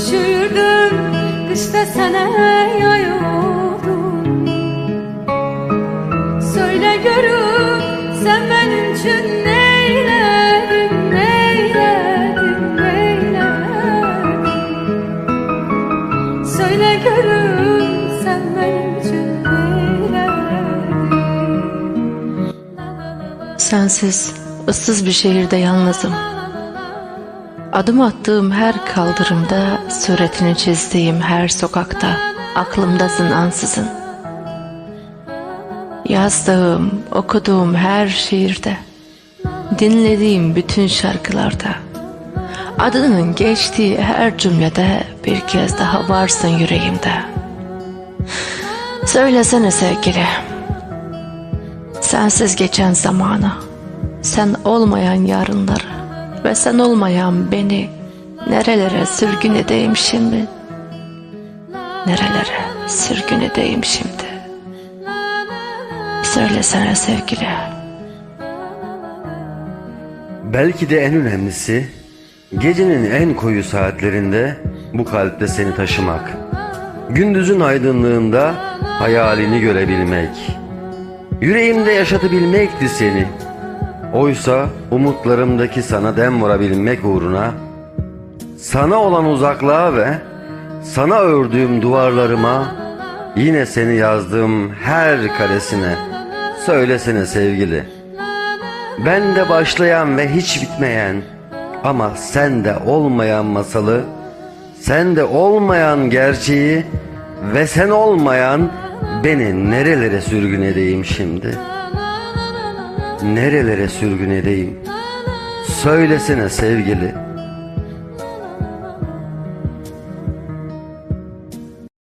Üşürdüm kışta sana yay oldum. Söyle görüm sen benim için neyledin Neyledin, neyledin Söyle görüm sen benim için neyledin Sensiz, ıssız bir şehirde yalnızım. Adım attığım her kaldırımda, suretini çizdiğim her sokakta, aklımdasın ansızın. Yazdığım, okuduğum her şiirde, dinlediğim bütün şarkılarda, adının geçtiği her cümlede bir kez daha varsın yüreğimde. Söylesene sevgili, sensiz geçen zamanı, sen olmayan yarınları ve sen olmayan beni nerelere sürgün edeyim şimdi? Nerelere sürgün edeyim şimdi? Söylesene sevgili. Belki de en önemlisi gecenin en koyu saatlerinde bu kalpte seni taşımak. Gündüzün aydınlığında hayalini görebilmek. Yüreğimde yaşatabilmekti seni. Oysa umutlarımdaki sana dem vurabilmek uğruna sana olan uzaklığa ve sana ördüğüm duvarlarıma yine seni yazdığım her karesine söylesene sevgili. Ben de başlayan ve hiç bitmeyen ama sende olmayan masalı, sende olmayan gerçeği ve sen olmayan beni nerelere sürgün edeyim şimdi? Nerelere sürgün edeyim? Söylesene sevgili.